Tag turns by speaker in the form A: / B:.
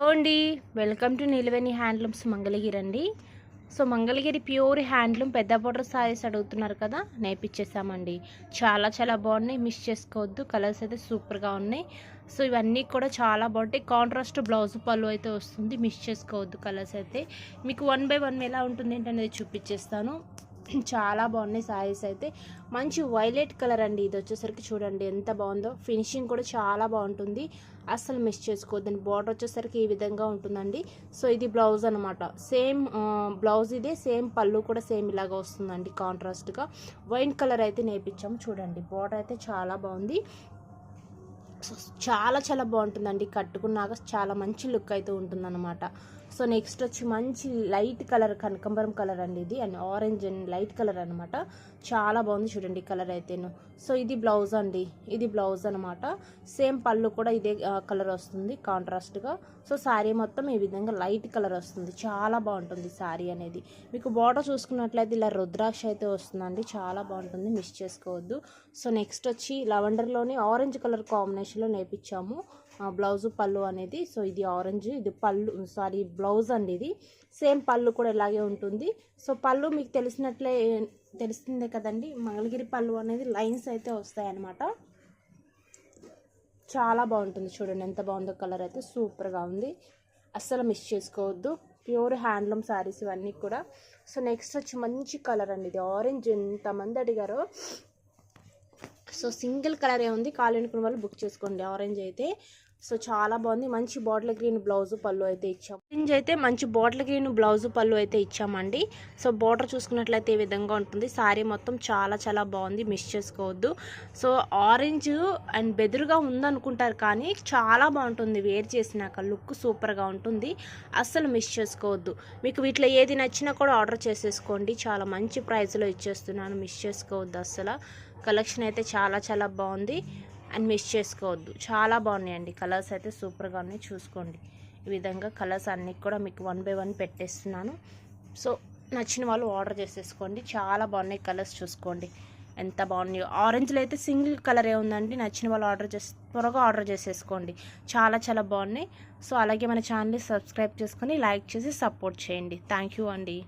A: అండి. Welcome to Nilaveni handlooms Mangalagiri అండి so Mangalagiri pure handloom పెద్ద బోర్డర్ సారీస్ అడుగుతున్నారు కదా నేర్పించేసామండి చాలా చాలా బాగున్నాయి మిస్ చేసుకోవద్దు. కలర్స్ అయితే సూపర్గా ఉన్నాయి. సో ఇవన్నీ కూడా చాలా బాగుంటాయి. కాంట్రాస్ట్ బ్లౌజ్ పళ్ళు అయితే వస్తుంది మిస్ చేసుకోవద్దు. కలర్స్ అయితే మీకు వన్ బై వన్ ఎలా ఉంటుంది ఏంటనేది చూపించేస్తాను చాలా బాగున్నాయి సారీస్ అయితే. మంచి వైలెట్ కలర్ అండి ఇది వచ్చేసరికి చూడండి ఎంత బాగుందో. ఫినిషింగ్ కూడా చాలా బాగుంటుంది. అస్సలు మిస్ చేసుకోవద్దండి. బార్డర్ వచ్చేసరికి ఈ విధంగా ఉంటుందండి. సో ఇది బ్లౌజ్ అనమాట సేమ్ బ్లౌజ్ ఇదే సేమ్ పళ్ళు కూడా సేమ్ ఇలాగా వస్తుందండి కాంట్రాస్ట్గా. వైన్ కలర్ అయితే నేర్పించాము చూడండి. బార్డర్ అయితే చాలా బాగుంది. చాలా చాలా బాగుంటుందండి. కట్టుకున్నాక చాలా మంచి లుక్ అయితే ఉంటుందన్నమాట. సో నెక్స్ట్ వచ్చి మంచి లైట్ కలర్ కనకంబరం కలర్ అండి ఇది. And orange and light colour అనమాట చాలా బాగుంది చూడండి కలర్ అయితేను. సో ఇది బ్లౌజ్ అండి. ఇది బ్లౌజ్ అనమాట సేమ్ పళ్ళు కూడా ఇదే కలర్ వస్తుంది కాంట్రాస్ట్గా. సో శారీ మొత్తం ఈ విధంగా లైట్ కలర్ వస్తుంది. చాలా బాగుంటుంది శారీ అనేది. మీకు బార్డర్ చూసుకున్నట్లయితే ఇలా రుద్రాక్ష అయితే వస్తుందండి. చాలా బాగుంటుంది. మిస్ చేసుకోవద్దు. సో నెక్స్ట్ వచ్చి లవెండర్లోని ఆరెంజ్ కలర్ కాంబినేషన్ కాంబినేషన్లో నేర్పించాము. బ్లౌజ్ పళ్ళు అనేది సో ఇది ఆరెంజ్ ఇది పళ్ళు సారీ బ్లౌజ్ అండి ఇది. సేమ్ పళ్ళు కూడా ఇలాగే ఉంటుంది. సో పళ్ళు మీకు తెలిసినట్లే తెలిసిందే కదండి మంగళగిరి పళ్ళు అనేది లైన్స్ అయితే వస్తాయి అన్నమాట చాలా బాగుంటుంది చూడండి ఎంత బాగుందో కలర్ అయితే సూపర్గా ఉంది. అస్సలు మిస్ చేసుకోవద్దు. ప్యూర్ హ్యాండ్లూమ్ శారీస్ ఇవన్నీ కూడా. సో నెక్స్ట్ వచ్చి మంచి కలర్ అండి ఇది. ఆరెంజ్ ఎంతమంది అడిగారో సో సింగిల్ కలర్ ఏ ఉంది. కాలేనుకున్న వాళ్ళు బుక్ చేసుకోండి. ఆరెంజ్ అయితే సో చాలా బాగుంది. మంచి బాటిల్ గ్రీన్ బ్లౌజ్ పళ్ళు అయితే ఇచ్చాం. ఆరెంజ్ అయితే మంచి బాటిల్ గ్రీన్ బ్లౌజ్ పళ్ళు అయితే ఇచ్చామండి. సో బార్డర్ చూసుకున్నట్లయితే ఈ విధంగా ఉంటుంది. సారీ మొత్తం చాలా చాలా బాగుంది. మిస్ చేసుకోవద్దు. సో ఆరెంజ్ అండ్ బెదురుగా ఉందనుకుంటారు కానీ చాలా బాగుంటుంది. వేర్ చేసినాక లుక్ సూపర్గా ఉంటుంది. అస్సలు మిస్ చేసుకోవద్దు. మీకు వీటిలో ఏది నచ్చినా కూడా ఆర్డర్ చేసేసుకోండి. చాలా మంచి ప్రైస్లో ఇచ్చేస్తున్నాను. మిస్ చేసుకోవద్దు అస్సలు. కలెక్షన్ అయితే చాలా చాలా బాగుంది. అండ్ మిస్ చేసుకోవద్దు. చాలా బాగున్నాయండి. కలర్స్ అయితే సూపర్గా ఉన్నాయి. చూసుకోండి. ఈ విధంగా కలర్స్ అన్నీ కూడా మీకు వన్ బై వన్ పెట్టేస్తున్నాను. సో నచ్చిన వాళ్ళు ఆర్డర్ చేసేసుకోండి. చాలా బాగున్నాయి కలర్స్ చూసుకోండి. ఎంత బాగున్నాయో. ఆరెంజ్లో అయితే సింగిల్ కలర్ ఉందండి. నచ్చిన వాళ్ళు ఆర్డర్ చేసి త్వరగా ఆర్డర్ చేసేసుకోండి. చాలా చాలా బాగున్నాయి. సో అలాగే మన ఛానల్ని సబ్స్క్రైబ్ చేసుకొని లైక్ చేసి సపోర్ట్ చేయండి. థ్యాంక్ యూ అండి.